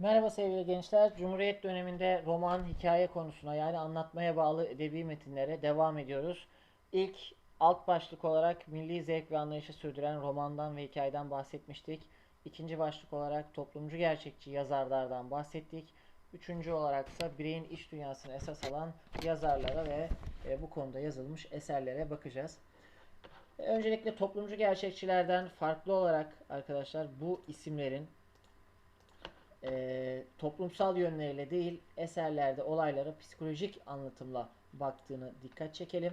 Merhaba sevgili gençler. Cumhuriyet döneminde roman, hikaye konusuna yani anlatmaya bağlı edebi metinlere devam ediyoruz. İlk alt başlık olarak milli zevk ve anlayışı sürdüren romandan ve hikayeden bahsetmiştik. İkinci başlık olarak toplumcu gerçekçi yazarlardan bahsettik. Üçüncü olarak ise bireyin iç dünyasını esas alan yazarlara ve e, bu konuda yazılmış eserlere bakacağız. Öncelikle toplumcu gerçekçilerden farklı olarak arkadaşlar bu isimlerin e, toplumsal yönleriyle değil eserlerde olaylara psikolojik anlatımla baktığını dikkat çekelim.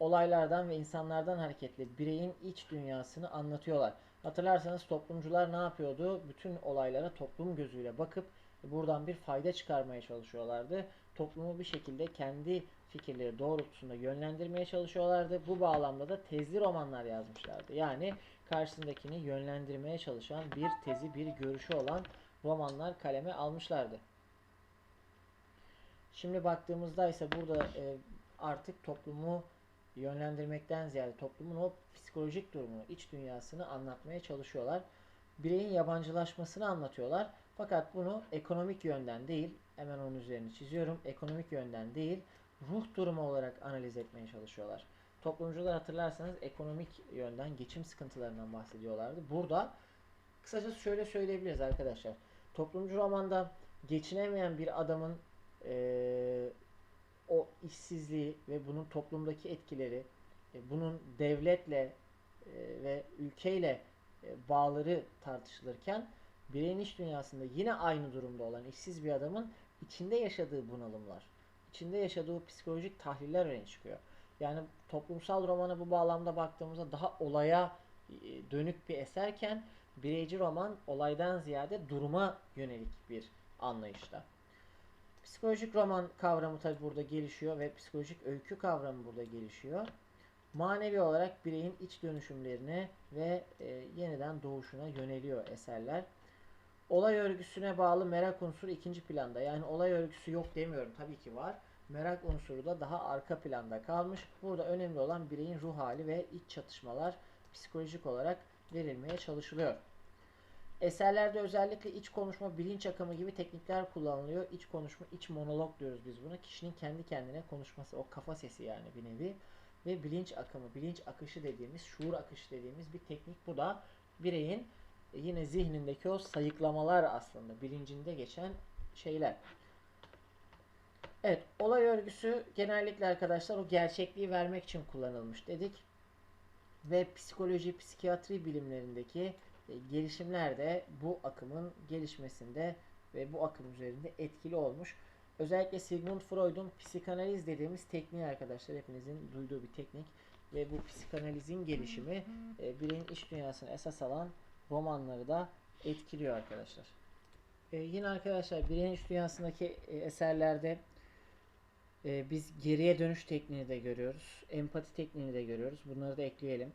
Olaylardan ve insanlardan hareketle bireyin iç dünyasını anlatıyorlar. Hatırlarsanız toplumcular ne yapıyordu? Bütün olaylara toplum gözüyle bakıp buradan bir fayda çıkarmaya çalışıyorlardı. Toplumu bir şekilde kendi fikirleri doğrultusunda yönlendirmeye çalışıyorlardı. Bu bağlamda da tezli romanlar yazmışlardı. Yani karşısındakini yönlendirmeye çalışan bir tezi, bir görüşü olan romanlar kaleme almışlardı. Şimdi baktığımızda ise burada e, artık toplumu yönlendirmekten ziyade toplumun o psikolojik durumunu, iç dünyasını anlatmaya çalışıyorlar. Bireyin yabancılaşmasını anlatıyorlar. Fakat bunu ekonomik yönden değil, hemen onun üzerine çiziyorum. Ekonomik yönden değil, ruh durumu olarak analiz etmeye çalışıyorlar. Toplumcular hatırlarsanız ekonomik yönden geçim sıkıntılarından bahsediyorlardı. Burada kısacası şöyle söyleyebiliriz arkadaşlar. Toplumcu romanda geçinemeyen bir adamın eee, o işsizliği ve bunun toplumdaki etkileri, e, bunun devletle e, ve ülkeyle e, bağları tartışılırken bireyin iç dünyasında yine aynı durumda olan işsiz bir adamın içinde yaşadığı bunalımlar, içinde yaşadığı psikolojik tahliller öne çıkıyor. Yani toplumsal romana bu bağlamda baktığımızda daha olaya e, dönük bir eserken bireyci roman olaydan ziyade duruma yönelik bir anlayışta. Psikolojik roman kavramı tabi burada gelişiyor ve psikolojik öykü kavramı burada gelişiyor. Manevi olarak bireyin iç dönüşümlerine ve e, yeniden doğuşuna yöneliyor eserler. Olay örgüsüne bağlı merak unsuru ikinci planda. Yani olay örgüsü yok demiyorum tabii ki var. Merak unsuru da daha arka planda kalmış. Burada önemli olan bireyin ruh hali ve iç çatışmalar psikolojik olarak verilmeye çalışılıyor. Eserlerde özellikle iç konuşma, bilinç akımı gibi teknikler kullanılıyor. İç konuşma, iç monolog diyoruz biz buna. Kişinin kendi kendine konuşması, o kafa sesi yani bir nevi. Ve bilinç akımı, bilinç akışı dediğimiz, şuur akışı dediğimiz bir teknik. Bu da bireyin e, yine zihnindeki o sayıklamalar aslında, bilincinde geçen şeyler. Evet, olay örgüsü genellikle arkadaşlar o gerçekliği vermek için kullanılmış dedik. Ve psikoloji, psikiyatri bilimlerindeki e, gelişimler de bu akımın gelişmesinde ve bu akım üzerinde etkili olmuş. Özellikle Sigmund Freud'un psikanaliz dediğimiz tekniği arkadaşlar hepinizin duyduğu bir teknik ve bu psikanalizin gelişimi e, bireyin iç dünyasını esas alan romanları da etkiliyor arkadaşlar. E, yine arkadaşlar bireyin iç dünyasındaki e, eserlerde e, biz geriye dönüş tekniğini de görüyoruz. Empati tekniğini de görüyoruz. Bunları da ekleyelim.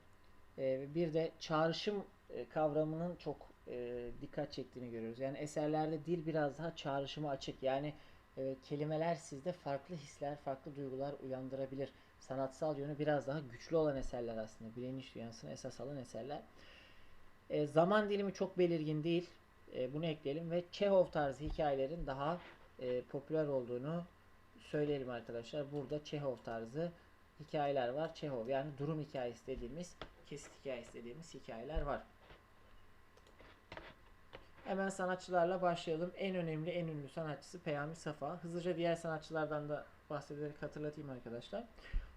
E, bir de çağrışım e, kavramının çok e, dikkat çektiğini görüyoruz. Yani eserlerde dil biraz daha çağrışıma açık. Yani e, kelimeler sizde farklı hisler, farklı duygular uyandırabilir. Sanatsal yönü biraz daha güçlü olan eserler aslında. Bireyin iç dünyasını esas alan eserler. E, zaman dilimi çok belirgin değil. E, bunu ekleyelim ve Çehov tarzı hikayelerin daha e, popüler olduğunu söyleyelim arkadaşlar. Burada Çehov tarzı hikayeler var. Çehov yani durum hikayesi dediğimiz, kesit hikayesi dediğimiz hikayeler var. Hemen sanatçılarla başlayalım. En önemli, en ünlü sanatçısı Peyami Safa. Hızlıca diğer sanatçılardan da bahsederek hatırlatayım arkadaşlar.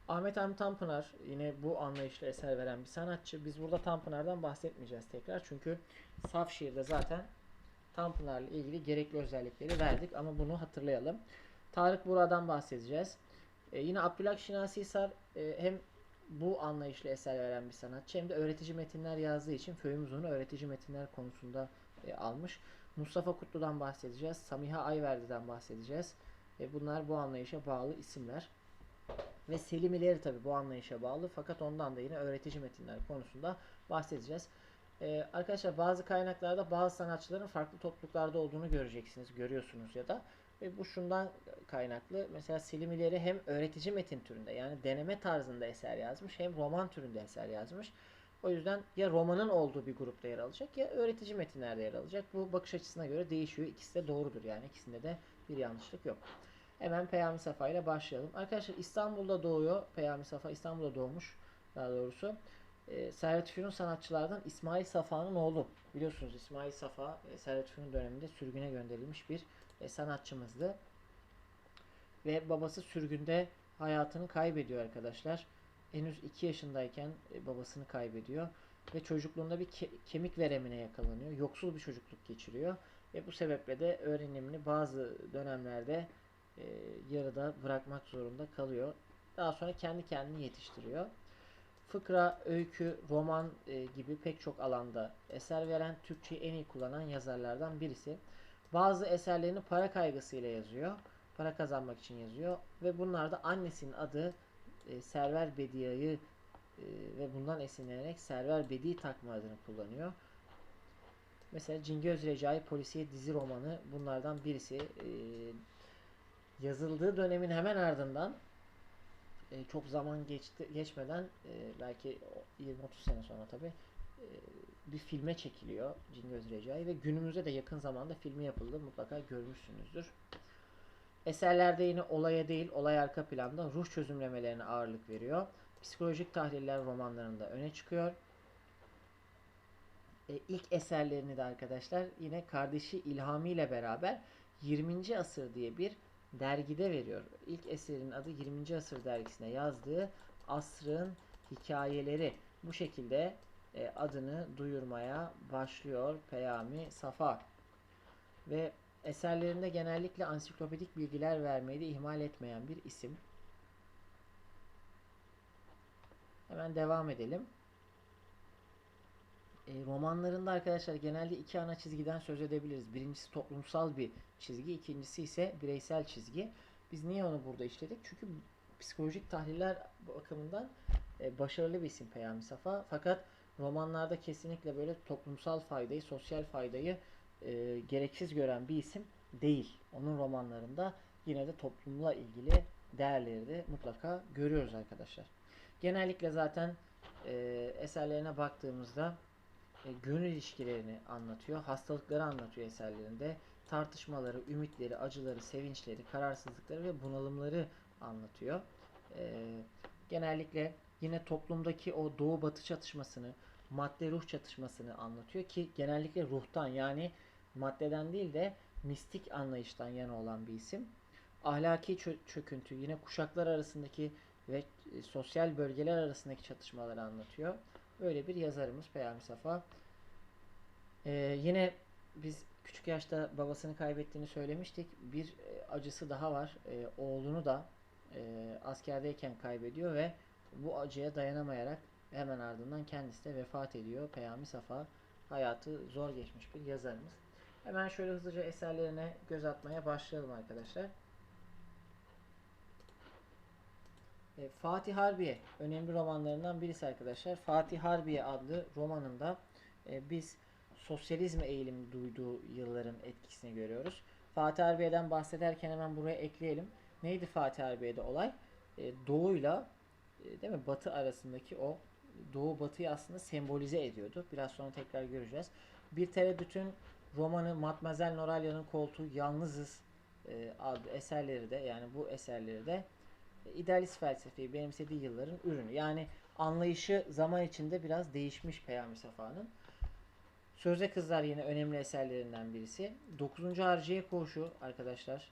Ahmet Hamdi Tanpınar yine bu anlayışla eser veren bir sanatçı. Biz burada Tanpınar'dan bahsetmeyeceğiz tekrar. Çünkü saf şiirde zaten Tanpınar'la ilgili gerekli özellikleri verdik ama bunu hatırlayalım. Tarık Bura'dan bahsedeceğiz. Ee, yine Abdülhak Şinasi e, hem bu anlayışla eser veren bir sanatçı hem de öğretici metinler yazdığı için Föyümüz onu öğretici metinler konusunda e, almış. Mustafa Kutlu'dan bahsedeceğiz. Samiha Ayverdi'den bahsedeceğiz. E, bunlar bu anlayışa bağlı isimler. Ve Selim İleri tabi bu anlayışa bağlı fakat ondan da yine öğretici metinler konusunda bahsedeceğiz. Ee, arkadaşlar bazı kaynaklarda bazı sanatçıların farklı topluluklarda olduğunu göreceksiniz, görüyorsunuz ya da. Ve bu şundan kaynaklı. Mesela Selim İleri hem öğretici metin türünde yani deneme tarzında eser yazmış hem roman türünde eser yazmış. O yüzden ya romanın olduğu bir grupta yer alacak ya öğretici metinlerde yer alacak. Bu bakış açısına göre değişiyor. İkisi de doğrudur yani. İkisinde de bir yanlışlık yok. Hemen Peyami Safa ile başlayalım. Arkadaşlar İstanbul'da doğuyor. Peyami Safa İstanbul'da doğmuş daha doğrusu. E, Servet Fünun sanatçılardan İsmail Safa'nın oğlu. Biliyorsunuz İsmail Safa e, Servet Fünun döneminde sürgüne gönderilmiş bir e, sanatçımızdı. Ve babası sürgünde hayatını kaybediyor arkadaşlar. Henüz 2 yaşındayken e, babasını kaybediyor. Ve çocukluğunda bir ke- kemik veremine yakalanıyor. Yoksul bir çocukluk geçiriyor. Ve bu sebeple de öğrenimini bazı dönemlerde e, yarıda bırakmak zorunda kalıyor. Daha sonra kendi kendini yetiştiriyor. Fıkra, öykü, roman e, gibi pek çok alanda eser veren, Türkçeyi en iyi kullanan yazarlardan birisi. Bazı eserlerini para kaygısıyla yazıyor. Para kazanmak için yazıyor. Ve bunlarda annesinin adı e, Server Bedia'yı e, ve bundan esinlenerek Server Bedi takma adını kullanıyor. Mesela Cingöz Recai Polisiye dizi romanı bunlardan birisi. E, yazıldığı dönemin hemen ardından e, çok zaman geçti geçmeden e, belki 20-30 sene sonra tabi e, bir filme çekiliyor Cingöz Recai ve günümüzde de yakın zamanda filmi yapıldı. Mutlaka görmüşsünüzdür. Eserlerde yine olaya değil, olay arka planda ruh çözümlemelerine ağırlık veriyor. Psikolojik tahliller romanlarında öne çıkıyor. E, ilk eserlerini de arkadaşlar yine kardeşi İlhami ile beraber 20. Asır diye bir dergide veriyor. İlk eserin adı 20. Asır dergisine yazdığı Asrın Hikayeleri. Bu şekilde e, adını duyurmaya başlıyor Peyami Safa. Ve eserlerinde genellikle ansiklopedik bilgiler vermeyi de ihmal etmeyen bir isim. Hemen devam edelim. E, romanlarında arkadaşlar genelde iki ana çizgiden söz edebiliriz. Birincisi toplumsal bir çizgi, ikincisi ise bireysel çizgi. Biz niye onu burada işledik? Çünkü psikolojik tahliller bakımından e, başarılı bir isim Peyami Safa. Fakat romanlarda kesinlikle böyle toplumsal faydayı, sosyal faydayı e, gereksiz gören bir isim değil. Onun romanlarında yine de toplumla ilgili değerleri de mutlaka görüyoruz arkadaşlar. Genellikle zaten e, eserlerine baktığımızda e, gönül ilişkilerini anlatıyor, hastalıkları anlatıyor eserlerinde, tartışmaları, ümitleri, acıları, sevinçleri, kararsızlıkları ve bunalımları anlatıyor. E, genellikle yine toplumdaki o doğu batı çatışmasını, madde ruh çatışmasını anlatıyor ki genellikle ruhtan yani maddeden değil de mistik anlayıştan yana olan bir isim. Ahlaki çö- çöküntü yine kuşaklar arasındaki ve e, sosyal bölgeler arasındaki çatışmaları anlatıyor. Böyle bir yazarımız Peyami Safa. Ee, yine biz küçük yaşta babasını kaybettiğini söylemiştik. Bir e, acısı daha var. E, oğlunu da e, askerdeyken kaybediyor ve bu acıya dayanamayarak hemen ardından kendisi de vefat ediyor. Peyami Safa hayatı zor geçmiş bir yazarımız. Hemen şöyle hızlıca eserlerine göz atmaya başlayalım arkadaşlar. E, Fatih Harbiye önemli romanlarından birisi arkadaşlar. Fatih Harbiye adlı romanında e, biz sosyalizme eğilimi duyduğu yılların etkisini görüyoruz. Fatih Harbiye'den bahsederken hemen buraya ekleyelim. Neydi Fatih Harbiye'de olay? E, doğuyla e, değil mi Batı arasındaki o Doğu Batı'yı aslında sembolize ediyordu. Biraz sonra tekrar göreceğiz. Bir tereddütün romanı Matmazel Noralya'nın koltuğu Yalnızız e, adlı eserleri de yani bu eserleri de idealist felsefeyi benimsediği yılların ürünü. Yani anlayışı zaman içinde biraz değişmiş Peyami Safa'nın. Sözde Kızlar yine önemli eserlerinden birisi. 9. Harciye Koğuşu arkadaşlar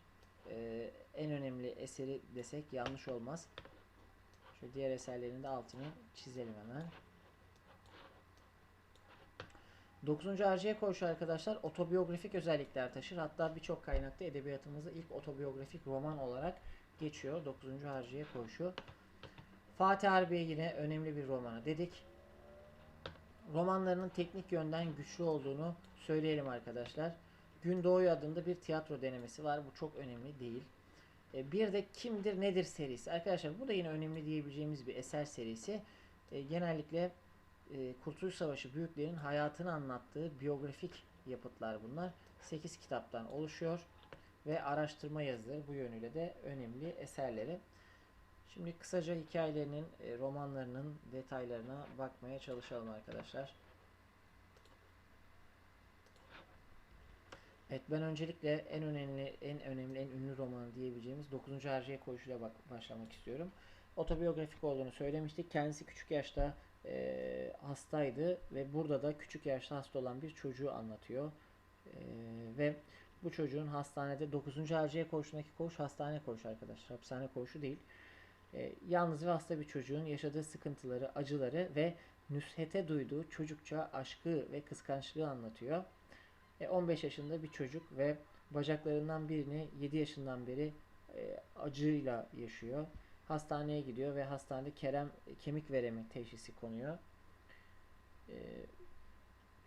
e, en önemli eseri desek yanlış olmaz. Şu diğer eserlerin de altını çizelim hemen. 9. Harciye Koğuşu arkadaşlar otobiyografik özellikler taşır. Hatta birçok kaynakta edebiyatımızda ilk otobiyografik roman olarak geçiyor. 9. Harciye Koğuşu. Fatih Harbiye yine önemli bir romanı dedik. Romanlarının teknik yönden güçlü olduğunu söyleyelim arkadaşlar. Gün Doğuyu adında bir tiyatro denemesi var. Bu çok önemli değil. E, bir de Kimdir Nedir serisi. Arkadaşlar bu da yine önemli diyebileceğimiz bir eser serisi. E, genellikle e, Kurtuluş Savaşı büyüklerin hayatını anlattığı biyografik yapıtlar bunlar. 8 kitaptan oluşuyor ve araştırma yazıları bu yönüyle de önemli eserleri. Şimdi kısaca hikayelerinin, romanlarının detaylarına bakmaya çalışalım arkadaşlar. Evet ben öncelikle en önemli, en önemli, en ünlü romanı diyebileceğimiz 9. Harciye Koğuşu'yla bak başlamak istiyorum. Otobiyografik olduğunu söylemiştik. Kendisi küçük yaşta e, hastaydı ve burada da küçük yaşta hasta olan bir çocuğu anlatıyor. E, ve bu çocuğun hastanede 9. Harciye Koğuşu'ndaki koğuş hastane koğuşu arkadaşlar. Hapishane koğuşu değil. E, yalnız ve hasta bir çocuğun yaşadığı sıkıntıları, acıları ve nüshete duyduğu çocukça aşkı ve kıskançlığı anlatıyor. E, 15 yaşında bir çocuk ve bacaklarından birini 7 yaşından beri e, acıyla yaşıyor. Hastaneye gidiyor ve hastanede Kerem kemik veremi teşhisi konuyor. E,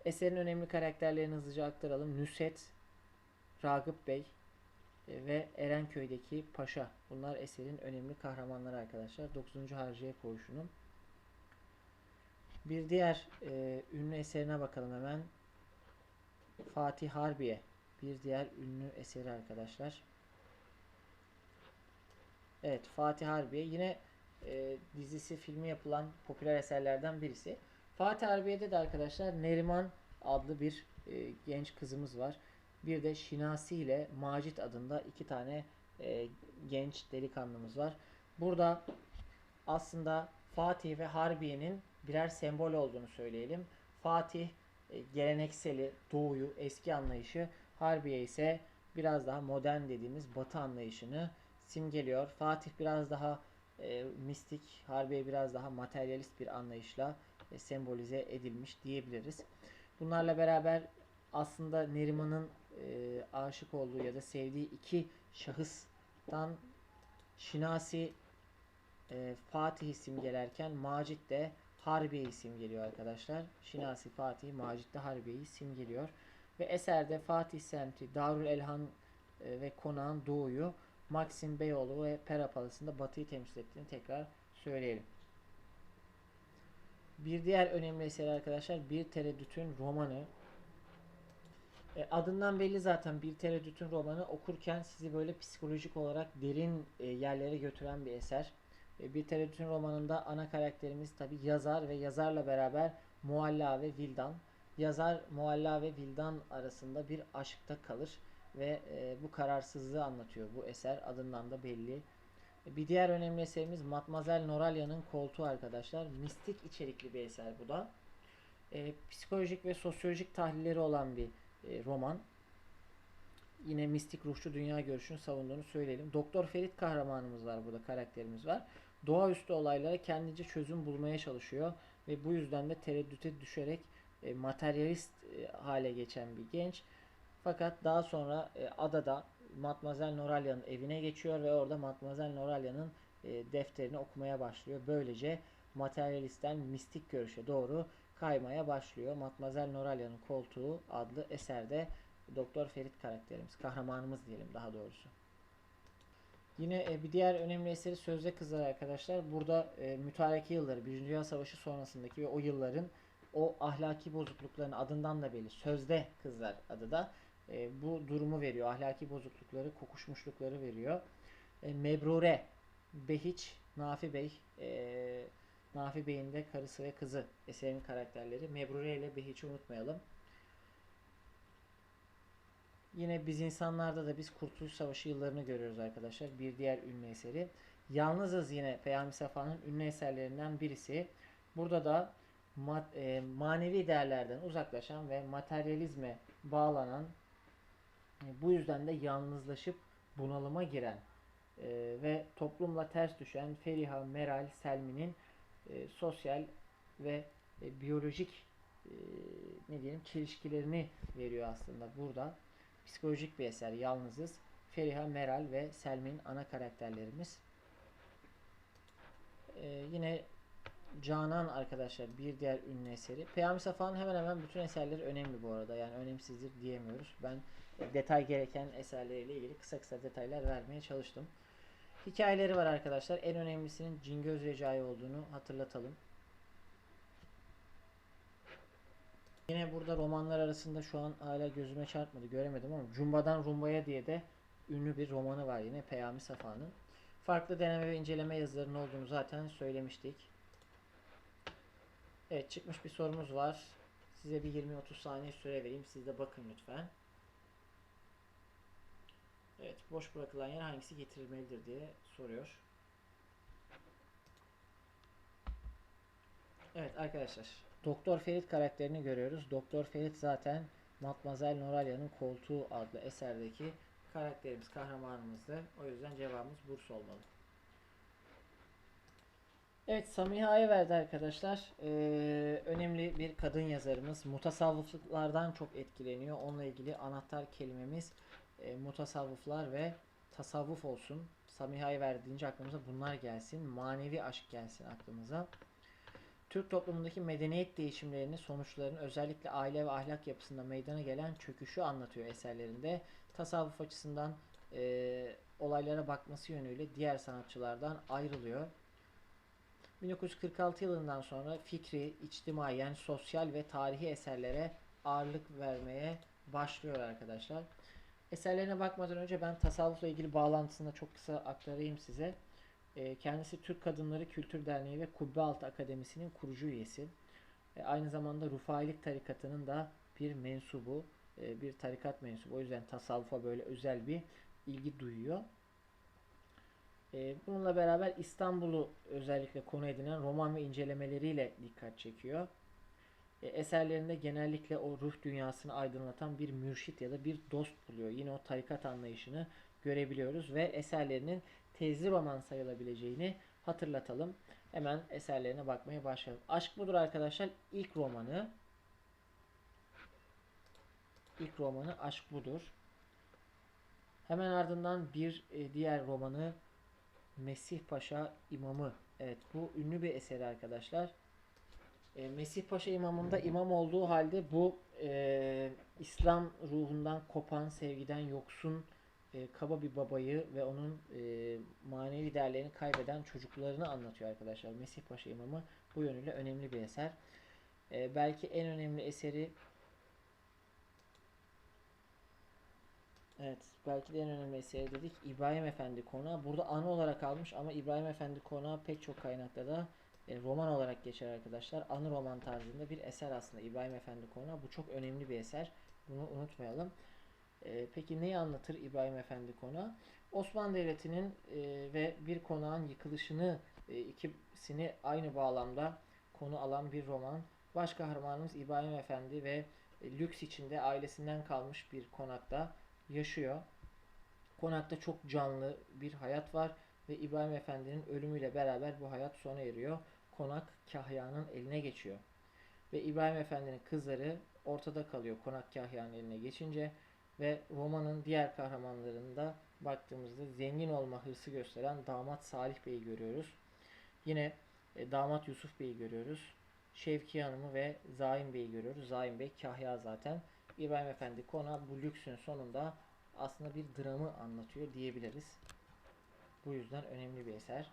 eserin önemli karakterlerini hızlıca aktaralım. Nüset, Ragıp Bey e, ve Erenköy'deki Paşa. Bunlar eserin önemli kahramanları arkadaşlar. 9. Harciye Koğuşu'nun. Bir diğer e, ünlü eserine bakalım hemen. Fatih Harbiye. Bir diğer ünlü eseri arkadaşlar. Evet Fatih Harbiye. Yine e, dizisi filmi yapılan popüler eserlerden birisi. Fatih Harbiye'de de arkadaşlar Neriman adlı bir e, genç kızımız var. Bir de Şinasi ile Macit adında iki tane e, genç delikanlımız var. Burada aslında Fatih ve Harbiye'nin birer sembol olduğunu söyleyelim. Fatih gelenekseli, doğuyu, eski anlayışı, Harbiye ise biraz daha modern dediğimiz batı anlayışını simgeliyor. Fatih biraz daha e, mistik, Harbiye biraz daha materyalist bir anlayışla e, sembolize edilmiş diyebiliriz. Bunlarla beraber aslında Neriman'ın e, aşık olduğu ya da sevdiği iki şahıstan Şinasi e, Fatih'i simgelerken Macit de Harbiye'yi simgeliyor arkadaşlar. Şinasi Fatih, Macit de Harbiye'yi simgeliyor. Ve eserde Fatih semti, Darül Elhan e, ve konağın doğuyu Maxim Beyoğlu ve Pera Palası'nda batıyı temsil ettiğini tekrar söyleyelim. Bir diğer önemli eser arkadaşlar Bir Tereddütün romanı. E, adından belli zaten Bir Tereddütün romanı okurken sizi böyle psikolojik olarak derin e, yerlere götüren bir eser. E, bir Tereddütün romanında ana karakterimiz tabi yazar ve yazarla beraber Mualla ve Vildan. Yazar Mualla ve Vildan arasında bir aşkta kalır ve e, bu kararsızlığı anlatıyor bu eser adından da belli. E, bir diğer önemli eserimiz Matmazel Noralya'nın Koltuğu arkadaşlar. Mistik içerikli bir eser bu da. E, psikolojik ve sosyolojik tahlilleri olan bir e, roman. Yine mistik ruhçu dünya görüşünü savunduğunu söyleyelim. Doktor Ferit kahramanımız var burada, karakterimiz var. Doğaüstü olaylara kendince çözüm bulmaya çalışıyor ve bu yüzden de tereddüte düşerek e, materyalist e, hale geçen bir genç. Fakat daha sonra e, adada Matmazel Noralya'nın evine geçiyor ve orada Matmazel Noralya'nın e, defterini okumaya başlıyor. Böylece materyalistten mistik görüşe doğru kaymaya başlıyor. Matmazel Noralya'nın koltuğu adlı eserde Doktor Ferit karakterimiz, kahramanımız diyelim daha doğrusu. Yine e, bir diğer önemli eseri Sözde Kızlar arkadaşlar. Burada e, mütareke yılları, Birinci Dünya Savaşı sonrasındaki ve o yılların o ahlaki bozuklukların adından da belli. Sözde Kızlar adı da e, bu durumu veriyor. Ahlaki bozuklukları, kokuşmuşlukları veriyor. E, Mebrure, Behiç, Nafi Bey, e, Nafi Bey'in de karısı ve kızı eserin karakterleri. Mebrure ile Behiç'i unutmayalım. Yine biz insanlarda da biz Kurtuluş Savaşı yıllarını görüyoruz arkadaşlar. Bir diğer ünlü eseri. Yalnızız yine Peyami Safa'nın ünlü eserlerinden birisi. Burada da ma e, manevi değerlerden uzaklaşan ve materyalizme bağlanan e, bu yüzden de yalnızlaşıp bunalıma giren e, ve toplumla ters düşen Feriha, Meral, Selmi'nin e, sosyal ve e, biyolojik e, ne diyelim çelişkilerini veriyor aslında burada. Psikolojik bir eser. Yalnızız. Feriha, Meral ve Selmin ana karakterlerimiz. Ee, yine Canan arkadaşlar bir diğer ünlü eseri. Peyami Safa'nın hemen hemen bütün eserleri önemli bu arada. Yani önemsizdir diyemiyoruz. Ben detay gereken eserleriyle ilgili kısa kısa detaylar vermeye çalıştım. Hikayeleri var arkadaşlar. En önemlisinin Cingöz Recai olduğunu hatırlatalım. Yine burada romanlar arasında şu an hala gözüme çarpmadı göremedim ama Cumba'dan Rumba'ya diye de ünlü bir romanı var yine Peyami Safa'nın. Farklı deneme ve inceleme yazılarının olduğunu zaten söylemiştik. Evet çıkmış bir sorumuz var. Size bir 20-30 saniye süre vereyim. Siz de bakın lütfen. Evet boş bırakılan yer hangisi getirilmelidir diye soruyor. Evet arkadaşlar. Doktor Ferit karakterini görüyoruz. Doktor Ferit zaten Matmazel Noralya'nın Koltuğu adlı eserdeki karakterimiz, kahramanımızdı. O yüzden cevabımız Burs olmalı. Evet Samiha Ayverdi arkadaşlar. Ee, önemli bir kadın yazarımız. Mutasavvıflıklardan çok etkileniyor. Onunla ilgili anahtar kelimemiz e, mutasavvıflar ve tasavvuf olsun. Samiha Ayverdi deyince aklımıza bunlar gelsin. Manevi aşk gelsin aklımıza. Türk toplumundaki medeniyet değişimlerinin sonuçlarının özellikle aile ve ahlak yapısında meydana gelen çöküşü anlatıyor eserlerinde. Tasavvuf açısından e, olaylara bakması yönüyle diğer sanatçılardan ayrılıyor. 1946 yılından sonra fikri, içtimaiyen, sosyal ve tarihi eserlere ağırlık vermeye başlıyor arkadaşlar. Eserlerine bakmadan önce ben tasavvufla ilgili bağlantısını çok kısa aktarayım size. E, kendisi Türk Kadınları Kültür Derneği ve Kubbealtı Akademisi'nin kurucu üyesi. E, aynı zamanda Rufailik tarikatının da bir mensubu, e, bir tarikat mensubu. O yüzden tasavvufa böyle özel bir ilgi duyuyor. E, bununla beraber İstanbul'u özellikle konu edinen roman ve incelemeleriyle dikkat çekiyor. Eserlerinde genellikle o ruh dünyasını aydınlatan bir mürşit ya da bir dost buluyor. Yine o tarikat anlayışını görebiliyoruz ve eserlerinin tezli roman sayılabileceğini hatırlatalım. Hemen eserlerine bakmaya başlayalım. Aşk budur arkadaşlar. İlk romanı. İlk romanı Aşk budur. Hemen ardından bir e, diğer romanı Mesih Paşa İmamı. Evet bu ünlü bir eseri arkadaşlar. E, Mesih Paşa İmamı'nda imam olduğu halde bu e, İslam ruhundan kopan, sevgiden yoksun e, kaba bir babayı ve onun e, manevi değerlerini kaybeden çocuklarını anlatıyor arkadaşlar. Mesih Paşa İmamı bu yönüyle önemli bir eser. E, belki en önemli eseri Evet, belki de en önemli eseri dedik. İbrahim Efendi Konağı. Burada anı olarak almış ama İbrahim Efendi Konağı pek çok kaynakta da e, roman olarak geçer arkadaşlar. Anı roman tarzında bir eser aslında İbrahim Efendi Konağı. Bu çok önemli bir eser. Bunu unutmayalım. E, peki neyi anlatır İbrahim Efendi Konağı? Osmanlı Devleti'nin e, ve bir konağın yıkılışını e, ikisini aynı bağlamda konu alan bir roman. Baş kahramanımız İbrahim Efendi ve e, lüks içinde ailesinden kalmış bir konakta yaşıyor. Konakta çok canlı bir hayat var ve İbrahim Efendi'nin ölümüyle beraber bu hayat sona eriyor. Konak Kahya'nın eline geçiyor. Ve İbrahim Efendi'nin kızları ortada kalıyor konak Kahya'nın eline geçince ve romanın diğer kahramanlarında baktığımızda zengin olma hırsı gösteren damat Salih Bey'i görüyoruz. Yine e, damat Yusuf Bey'i görüyoruz. Şevki Hanım'ı ve Zaim Bey'i görüyoruz. Zaim Bey kahya zaten. İbrahim Efendi kona bu lüksün sonunda aslında bir dramı anlatıyor diyebiliriz. Bu yüzden önemli bir eser.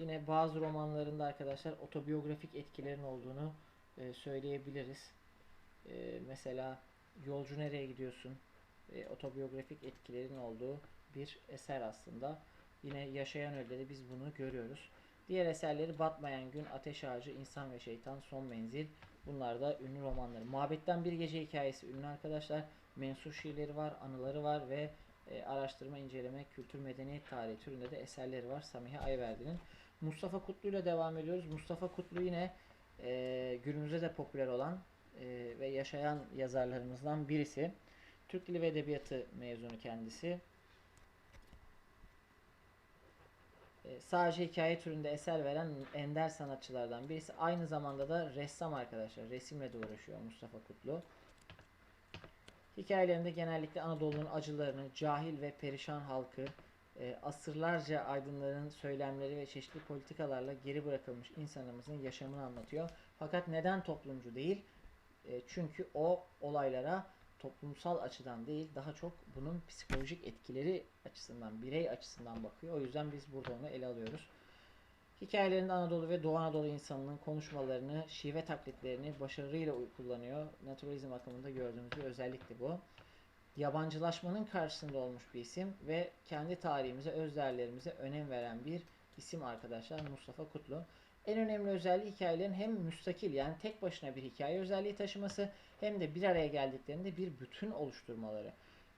Yine bazı romanlarında arkadaşlar otobiyografik etkilerin olduğunu e, söyleyebiliriz. E, mesela Yolcu Nereye Gidiyorsun? E, otobiyografik etkilerin olduğu bir eser aslında. Yine Yaşayan Ölü'de biz bunu görüyoruz. Diğer eserleri Batmayan Gün, Ateş Ağacı, İnsan ve Şeytan, Son Menzil. Bunlar da ünlü romanları. Muhabbetten Bir Gece Hikayesi ünlü arkadaşlar. Mensup şiirleri var, anıları var ve e, araştırma, inceleme, kültür, medeniyet tarihi türünde de eserleri var Samiha Ayverdi'nin. Mustafa Kutlu ile devam ediyoruz. Mustafa Kutlu yine e, günümüzde de popüler olan e, ve yaşayan yazarlarımızdan birisi. Türk Dili ve Edebiyatı mezunu kendisi. E, sadece hikaye türünde eser veren ender sanatçılardan birisi. Aynı zamanda da ressam arkadaşlar. Resimle de uğraşıyor Mustafa Kutlu. Hikayelerinde genellikle Anadolu'nun acılarını, cahil ve perişan halkı, e, asırlarca aydınların söylemleri ve çeşitli politikalarla geri bırakılmış insanımızın yaşamını anlatıyor. Fakat neden toplumcu değil? E, çünkü o olaylara toplumsal açıdan değil daha çok bunun psikolojik etkileri açısından, birey açısından bakıyor. O yüzden biz burada onu ele alıyoruz. Hikayelerinde Anadolu ve Doğu Anadolu insanının konuşmalarını, şive taklitlerini başarıyla kullanıyor. Naturalizm akımında gördüğümüz bir özellikti bu. Yabancılaşmanın karşısında olmuş bir isim ve kendi tarihimize, öz değerlerimize önem veren bir isim arkadaşlar Mustafa Kutlu. En önemli özelliği hikayelerin hem müstakil yani tek başına bir hikaye özelliği taşıması hem de bir araya geldiklerinde bir bütün oluşturmaları.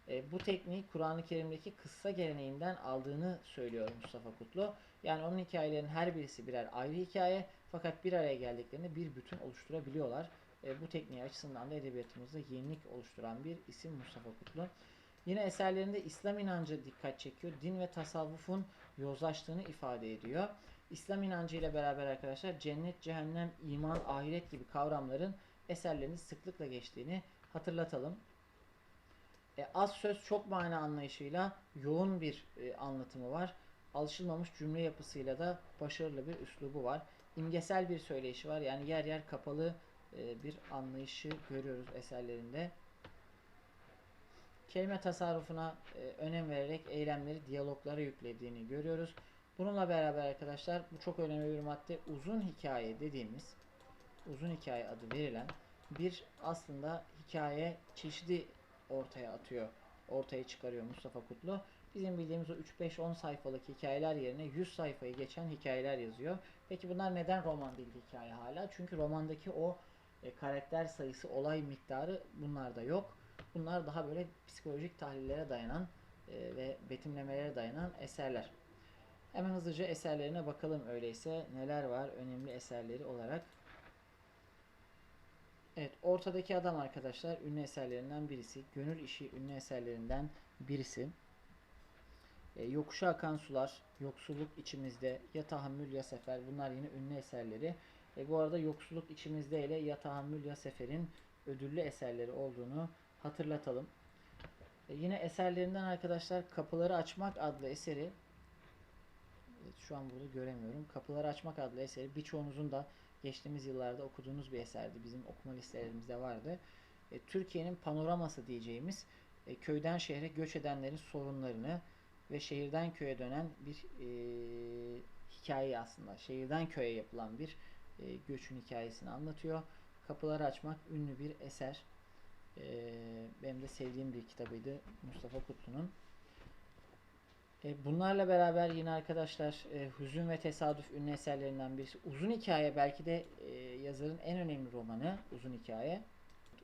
E, bu tekniği Kur'an-ı Kerim'deki kıssa geleneğinden aldığını söylüyor Mustafa Kutlu. Yani onun hikayelerinin her birisi birer ayrı hikaye fakat bir araya geldiklerinde bir bütün oluşturabiliyorlar. E, bu tekniği açısından da edebiyatımızda yenilik oluşturan bir isim Mustafa Kutlu. Yine eserlerinde İslam inancı dikkat çekiyor. Din ve tasavvufun yozlaştığını ifade ediyor. İslam inancı ile beraber arkadaşlar cennet, cehennem, iman, ahiret gibi kavramların eserlerinde sıklıkla geçtiğini hatırlatalım. E, az söz çok mana anlayışıyla yoğun bir e, anlatımı var. Alışılmamış cümle yapısıyla da başarılı bir üslubu var. İmgesel bir söyleyişi var. Yani yer yer kapalı e, bir anlayışı görüyoruz eserlerinde. Kelime tasarrufuna e, önem vererek eylemleri diyaloglara yüklediğini görüyoruz. Bununla beraber arkadaşlar bu çok önemli bir madde uzun hikaye dediğimiz uzun hikaye adı verilen bir aslında hikaye çeşidi ortaya atıyor. Ortaya çıkarıyor Mustafa Kutlu. Bizim bildiğimiz o 3-5-10 sayfalık hikayeler yerine 100 sayfayı geçen hikayeler yazıyor. Peki bunlar neden roman değil hikaye hala? Çünkü romandaki o e, karakter sayısı, olay miktarı bunlarda yok. Bunlar daha böyle psikolojik tahlillere dayanan e, ve betimlemelere dayanan eserler. Hemen hızlıca eserlerine bakalım öyleyse neler var önemli eserleri olarak. Evet, ortadaki adam arkadaşlar ünlü eserlerinden birisi. Gönül işi ünlü eserlerinden birisi. E, yokuşa akan sular, yoksulluk içimizde, ya tahammül ya sefer bunlar yine ünlü eserleri. E, bu arada yoksulluk içimizde ile ya tahammül ya seferin ödüllü eserleri olduğunu hatırlatalım. E, yine eserlerinden arkadaşlar Kapıları Açmak adlı eseri şu an burada göremiyorum. Kapıları Açmak adlı eseri birçoğunuzun da geçtiğimiz yıllarda okuduğunuz bir eserdi. Bizim okuma listelerimizde vardı. E, Türkiye'nin panoraması diyeceğimiz e, köyden şehre göç edenlerin sorunlarını ve şehirden köye dönen bir e, hikaye aslında. Şehirden köye yapılan bir e, göçün hikayesini anlatıyor. Kapıları açmak ünlü bir eser. E, benim de sevdiğim bir kitabıydı Mustafa Kutlu'nun. E, bunlarla beraber yine arkadaşlar e, Hüzün ve Tesadüf ünlü eserlerinden birisi. Uzun hikaye belki de e, yazarın en önemli romanı. Uzun hikaye.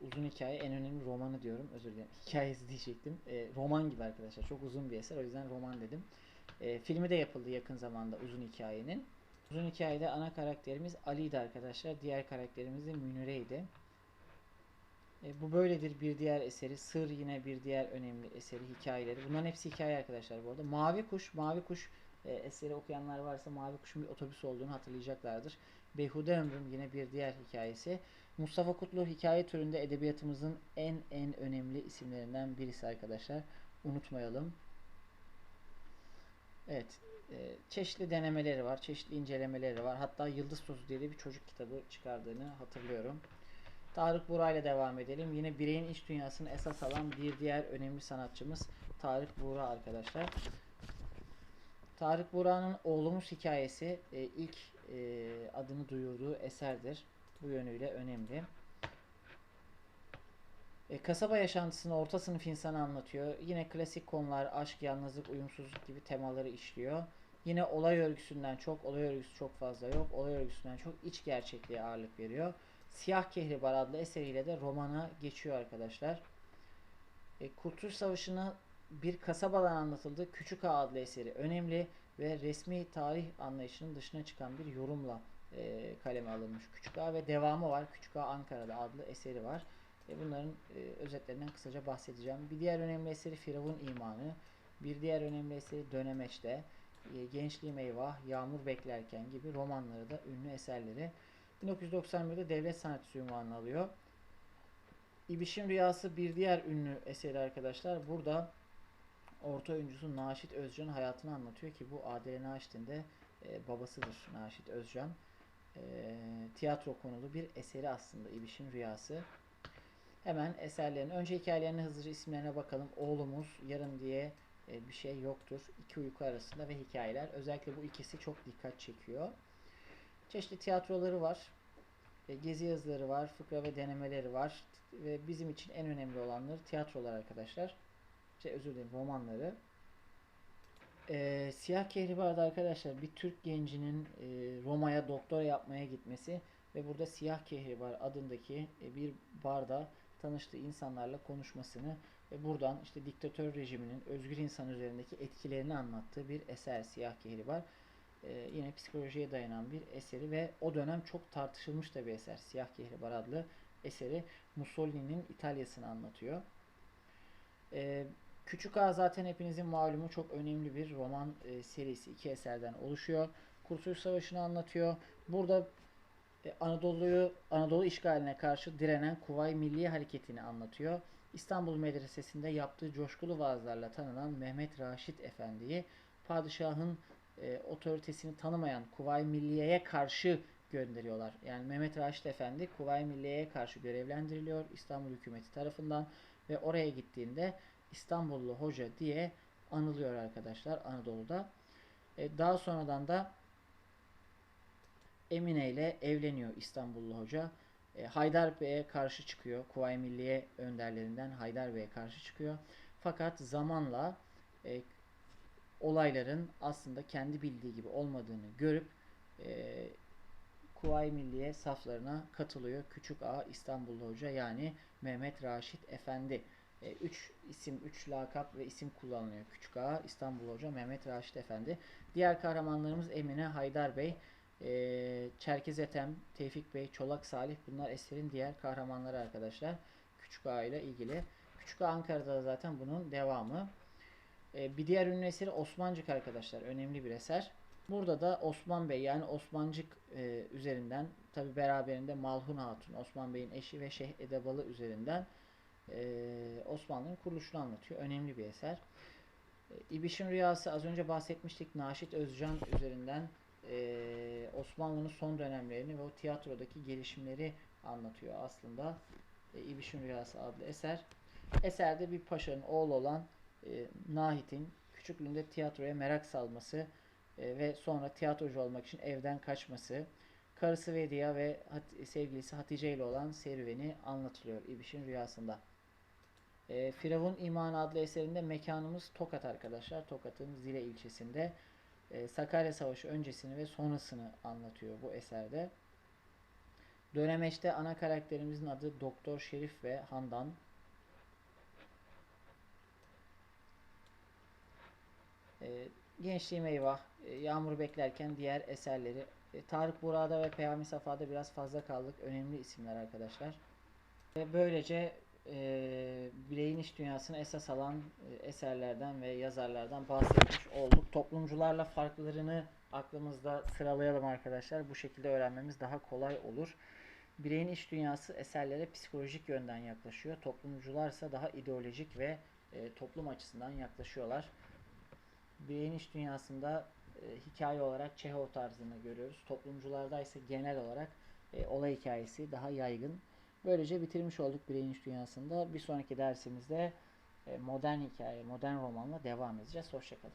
Uzun hikaye en önemli romanı diyorum. Özür dilerim. Hikayesi diyecektim. E, roman gibi arkadaşlar. Çok uzun bir eser. O yüzden roman dedim. E, filmi de yapıldı yakın zamanda uzun hikayenin. Uzun hikayede ana karakterimiz Ali'ydi arkadaşlar. Diğer karakterimiz de Münireydi. E, bu böyledir bir diğer eseri. Sır yine bir diğer önemli eseri hikayeleri. Bunların hepsi hikaye arkadaşlar bu arada. Mavi Kuş, Mavi Kuş e, eseri okuyanlar varsa Mavi Kuş'un bir otobüs olduğunu hatırlayacaklardır. Beyhude Ömrüm yine bir diğer hikayesi. Mustafa Kutlu hikaye türünde edebiyatımızın en en önemli isimlerinden birisi arkadaşlar. Unutmayalım. Evet. E, çeşitli denemeleri var. Çeşitli incelemeleri var. Hatta Yıldız Tozu diye bir çocuk kitabı çıkardığını hatırlıyorum. Tarık Buğra ile devam edelim. Yine bireyin iç dünyasını esas alan bir diğer önemli sanatçımız Tarık Buğra arkadaşlar. Tarık Buğra'nın Oğlumuz hikayesi e, ilk e, adını duyurduğu eserdir. Bu yönüyle önemli. E, kasaba yaşantısını orta sınıf insanı anlatıyor. Yine klasik konular aşk, yalnızlık, uyumsuzluk gibi temaları işliyor. Yine olay örgüsünden çok, olay örgüsü çok fazla yok. Olay örgüsünden çok iç gerçekliğe ağırlık veriyor. Siyah Kehribar adlı eseriyle de romana geçiyor arkadaşlar. E, Kurtuluş Savaşı'nı bir kasabadan anlatıldı. Küçük Ağa adlı eseri önemli ve resmi tarih anlayışının dışına çıkan bir yorumla e, kaleme alınmış Küçük Ağa ve devamı var. Küçük Ağa Ankara'da adlı eseri var. E, bunların e, özetlerinden kısaca bahsedeceğim. Bir diğer önemli eseri Firavun İmanı. Bir diğer önemli eseri Dönemeç'te. E, Gençliğim Eyvah, Yağmur Beklerken gibi romanları da ünlü eserleri. 1991'de Devlet Sanatçısı unvanını alıyor. İbiş'in Rüyası bir diğer ünlü eseri arkadaşlar. Burada orta oyuncusu Naşit Özcan'ın hayatını anlatıyor ki bu Adile Naşit'in de e, babasıdır Naşit Özcan. E, tiyatro konulu bir eseri aslında İbiş'in Rüyası. Hemen eserlerin önce hikayelerine hızlıca isimlerine bakalım. Oğlumuz, Yarın diye e, bir şey yoktur. İki uyku arasında ve hikayeler. Özellikle bu ikisi çok dikkat çekiyor. Çeşitli tiyatroları var. E, gezi yazıları var, fıkra ve denemeleri var ve bizim için en önemli olanları tiyatrolar arkadaşlar. Şey özür dilerim romanları. E, Siyah Kehribar'da arkadaşlar bir Türk gencinin e, Roma'ya doktora yapmaya gitmesi ve burada Siyah Kehribar adındaki e, bir barda tanıştığı insanlarla konuşmasını buradan işte diktatör rejiminin özgür insan üzerindeki etkilerini anlattığı bir eser Siyah Kehribar. Ee, yine psikolojiye dayanan bir eseri ve o dönem çok tartışılmış da bir eser. Siyah Kehribar adlı eseri Mussolini'nin İtalya'sını anlatıyor. Ee, Küçük Ağa zaten hepinizin malumu çok önemli bir roman e, serisi. iki eserden oluşuyor. Kurtuluş Savaşı'nı anlatıyor. Burada e, Anadolu'yu Anadolu işgaline karşı direnen Kuvayi Milliye Hareketi'ni anlatıyor. İstanbul Medresesi'nde yaptığı coşkulu vaazlarla tanınan Mehmet Raşit Efendi'yi padişahın e, otoritesini tanımayan Kuvayi Milliye'ye karşı gönderiyorlar. Yani Mehmet Raşit Efendi Kuvayi Milliye'ye karşı görevlendiriliyor İstanbul hükümeti tarafından ve oraya gittiğinde İstanbullu Hoca diye anılıyor arkadaşlar Anadolu'da. E, daha sonradan da Emine ile evleniyor İstanbullu Hoca. E, Haydar Bey'e karşı çıkıyor. Kuvayi Milliye önderlerinden Haydar Bey'e karşı çıkıyor. Fakat zamanla e, olayların aslında kendi bildiği gibi olmadığını görüp e, Kuvayi Milliye saflarına katılıyor. Küçük A İstanbullu Hoca yani Mehmet Raşit Efendi. 3 isim, 3 lakap ve isim kullanılıyor. Küçük A İstanbul Hoca Mehmet Raşit Efendi. Diğer kahramanlarımız Emine Haydar Bey, e, Çerkez Ethem, Tevfik Bey, Çolak Salih bunlar eserin diğer kahramanları arkadaşlar. Küçük A ile ilgili. Küçük A Ankara'da da zaten bunun devamı. E, bir diğer ünlü eseri Osmancık arkadaşlar. Önemli bir eser. Burada da Osman Bey yani Osmancık e, üzerinden tabi beraberinde Malhun Hatun, Osman Bey'in eşi ve Şeyh Edebalı üzerinden e, Osmanlı'nın kuruluşunu anlatıyor. Önemli bir eser. E, İbiş'in Rüyası az önce bahsetmiştik. Naşit Özcan üzerinden e, Osmanlı'nın son dönemlerini ve o tiyatrodaki gelişimleri anlatıyor aslında. E, İbiş'in Rüyası adlı eser. Eserde bir paşanın oğlu olan e, Nahit'in küçüklüğünde tiyatroya merak salması e, ve sonra tiyatrocu olmak için evden kaçması, karısı Vediya ve hat- sevgilisi Hatice ile olan serüveni anlatılıyor İbiş'in rüyasında. E, Firavun İman adlı eserinde mekanımız Tokat arkadaşlar. Tokat'ın Zile ilçesinde. E, Sakarya Savaşı öncesini ve sonrasını anlatıyor bu eserde. Dönemeçte ana karakterimizin adı Doktor Şerif ve Handan. E, Gençliğim Eyvah, e, Yağmur Beklerken diğer eserleri. E, Tarık Burada ve Peyami Safa'da biraz fazla kaldık. Önemli isimler arkadaşlar. Ve böylece e, bireyin iç dünyasını esas alan e, eserlerden ve yazarlardan bahsetmiş olduk. Toplumcularla farklarını aklımızda sıralayalım arkadaşlar. Bu şekilde öğrenmemiz daha kolay olur. Bireyin iç dünyası eserlere psikolojik yönden yaklaşıyor. Toplumcularsa daha ideolojik ve e, toplum açısından yaklaşıyorlar. Bireyin iç dünyasında e, hikaye olarak Çehov tarzını görüyoruz. Toplumcularda ise genel olarak e, olay hikayesi daha yaygın. Böylece bitirmiş olduk bireyin iç dünyasında. Bir sonraki dersimizde e, modern hikaye, modern romanla devam edeceğiz. Hoşçakalın.